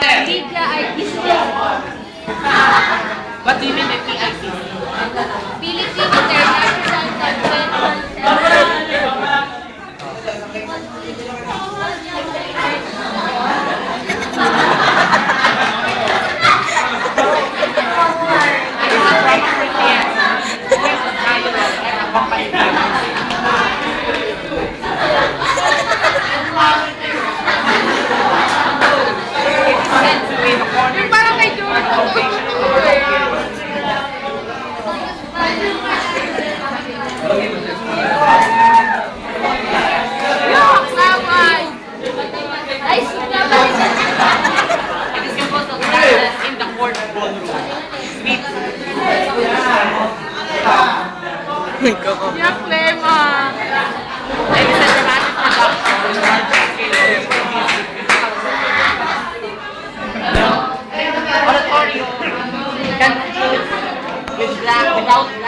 Hotel. Bigla Artista. What do you mean by PIC? Philippine International Convention Center. Yung flema. Ay, isa na natin sa Oratorio. Good luck without